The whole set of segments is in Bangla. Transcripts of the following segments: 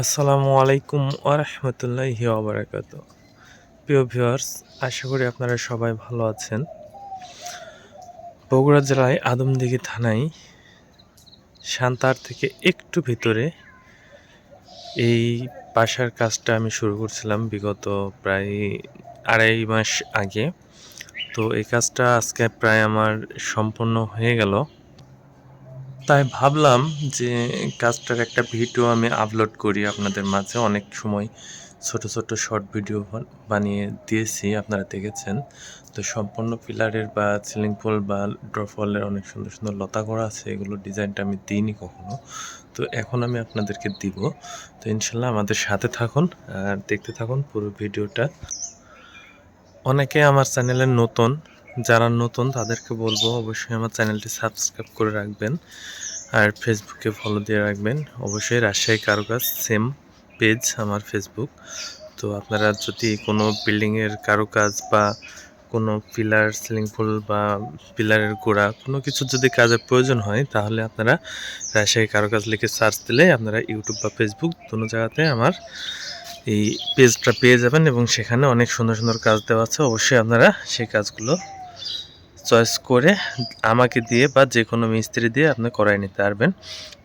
আসসালামু আলাইকুম আরহামতুল্লাহি ওবরাকাত প্রিয় ভিউয়ার্স, আশা করি আপনারা সবাই ভালো আছেন। বগুড়া জেলায় আদমদিঘি থানায় সান্তার থেকে একটু ভিতরে এই বাসার কাজটা আমি শুরু করছিলাম বিগত প্রায় আড়াই মাস আগে। তো এই কাজটা আজকে প্রায় আমার সম্পূর্ণ হয়ে গেল। তাই ভাবলাম যে কাজটার একটা ভিডিও আমি আপলোড করি আপনাদের মাঝে। অনেক সময় ছোট ছোট শর্ট ভিডিও বানিয়ে দিয়েছি, আপনারা দেখেছেন। তো সম্পূর্ণ পিলারের বা সিলিং পোল বা ড্রফলের অনেক সুন্দর সুন্দর লতা করা আছে। এগুলো ডিজাইনটা আমি দিইনি কখনো। তো এখন আমি আপনাদেরকে দিব। তো ইনশাল্লাহ আমাদের সাথে থাকুন আর দেখতে থাকুন পুরো ভিডিওটা। অনেকে আমার চ্যানেলে নতুন যারা নতুন তাদেরকে বলব অবশ্যই আমার চ্যানেলটি সাবস্ক্রাইব করে রাখবেন আর ফেসবুকে ফলো দিয়ে রাখবেন। অবশ্যই রাজশাহী কারুকাজ সেম পেজ আমার ফেসবুক তো আপনারা যদি কোনো বিল্ডিংয়ের কারুকাজ বা কোনো পিলার সিলিং ফুল বা পিলারের গোড়া কোনো কিছু যদি কাজের প্রয়োজন হয়, তাহলে আপনারা রাজশাহী কারুকাজ লিখে সার্চ দিলে আপনারা ইউটিউব বা ফেসবুক কোনো জায়গাতে আমার এই পেজটা পেয়ে যাবেন এবং সেখানে অনেক সুন্দর সুন্দর কাজ দেওয়া আছে। অবশ্যই আপনারা সেই কাজগুলো চয়েস করে আমাকে দিয়ে বা যে কোনো মিস্ত্রি দিয়ে আপনি করাই নিতে পারবেন।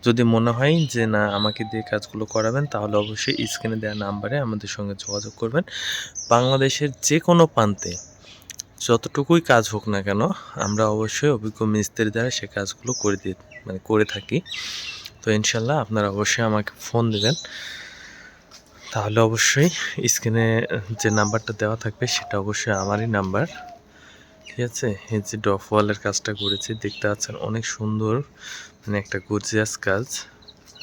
যদি মনে হয় যে না, আমাকে দিয়ে কাজগুলো করাবেন, তাহলে অবশ্যই স্ক্রিনে দেওয়া নাম্বারে আমাদের সঙ্গে যোগাযোগ করবেন। বাংলাদেশের যে কোনো প্রান্তে যতটুকুই কাজ হোক না কেন, আমরা অবশ্যই অভিজ্ঞ মিস্ত্রি দ্বারা সে কাজগুলো করে দিয়ে মানে করে থাকি। তো ইনশাল্লাহ আপনারা অবশ্যই আমাকে ফোন দেবেন। তাহলে অবশ্যই স্ক্রিনে যে নাম্বারটা দেওয়া থাকবে, সেটা অবশ্যই আমারই নাম্বার। ঠিক আছে? এই যে ডফ ওয়ালের কাজটা করেছি, দেখতে পাচ্ছেন অনেক সুন্দর মানে একটা গর্জিয়াস কাজ।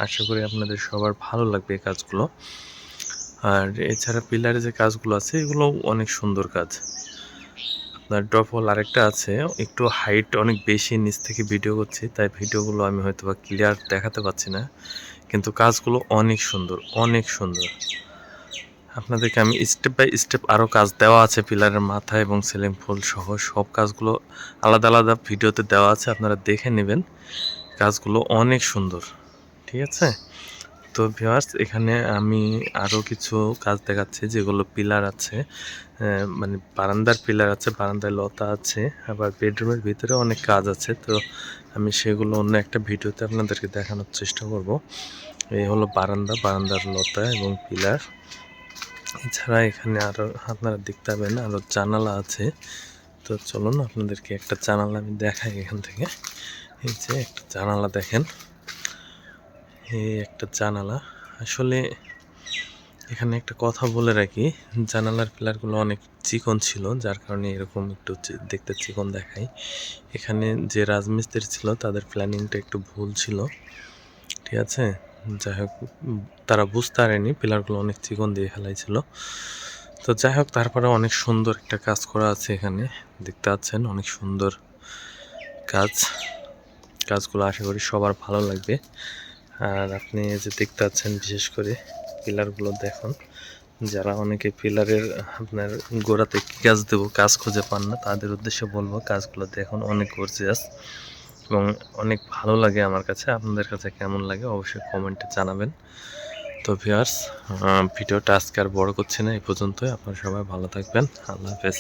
আশা করি আপনাদের সবার ভালো লাগবে এই কাজগুলো। আর এছাড়া পিলারে যে কাজগুলো আছে এগুলো অনেক সুন্দর কাজ। আপনার ড্রপ ওয়াল আরেকটা আছে, একটু হাইট অনেক বেশি, নিচ থেকে ভিডিও করছি, তাই ভিডিওগুলো আমি হয়তো বা ক্লিয়ার দেখাতে পাচ্ছি না। কিন্তু কাজগুলো অনেক সুন্দর অনেক সুন্দর। আপনাদেরকে আমি স্টেপ বাই স্টেপ আরও কাজ দেওয়া আছে পিলারের মাথা এবং সিলিং ফুল সহ সব কাজগুলো আলাদা আলাদা ভিডিওতে দেওয়া আছে, আপনারা দেখে নেবেন। কাজগুলো অনেক সুন্দর, ঠিক আছে? তো ভিওয়ার্স এখানে আমি আরও কিছু কাজ দেখাচ্ছি, যেগুলো পিলার আছে মানে বারান্দার পিলার আছে, বারান্দায় লতা আছে, আবার বেডরুমের ভিতরে অনেক কাজ আছে, তো আমি সেগুলো অন্য একটা ভিডিওতে আপনাদেরকে দেখানোর চেষ্টা করব। এই হলো বারান্দা, বারান্দার লতা এবং পিলার। এছাড়া এখানে আরও আপনারা দেখতে পাবেন আরও জানালা আছে। তো চলুন আপনাদেরকে একটা জানালা আমি দেখাই এখান থেকে। এই যে একটা জানালা দেখেন। এই একটা জানালা। আসলে এখানে একটা কথা বলে রাখি, জানালার পিলারগুলো অনেক চিকন ছিল, যার কারণে এরকম একটু দেখতে চিকন দেখাই এখানে যে রাজমিস্ত্রি ছিল, তাদের প্ল্যানিংটা একটু ভুল ছিল। ঠিক আছে? যাই হোক তারা বুঝতে পারেনি, পিলারগুলো অনেক চিকন দিয়ে ফেলাইছিল। তো যাই হোক তারপরে অনেক সুন্দর একটা কাজ করা আছে এখানে, দেখতে পাচ্ছেন, অনেক সুন্দর কাজ। কাজগুলো আশা করি সবার ভালো লাগবে। আর আপনি যে দেখতে পাচ্ছেন, বিশেষ করে পিলারগুলো দেখুন, যারা অনেকে পিলারের আপনার গোড়াতে কী কাজ দেবো, কাজ খুঁজে পান না, তাদের উদ্দেশ্যে বলব, কাজগুলো দেখুন, অনেক গর্জিয়াস এবং অনেক ভালো লাগে আমার কাছে। আপনাদের কাছে কেমন লাগে অবশ্যই কমেন্টে জানাবেন। তো ভিয়ার্স ভিডিওটা আজকে আর বড় করছি না, এই পর্যন্তই। আপনারা সবাই ভালো থাকবেন। আল্লাহ হাফেজ।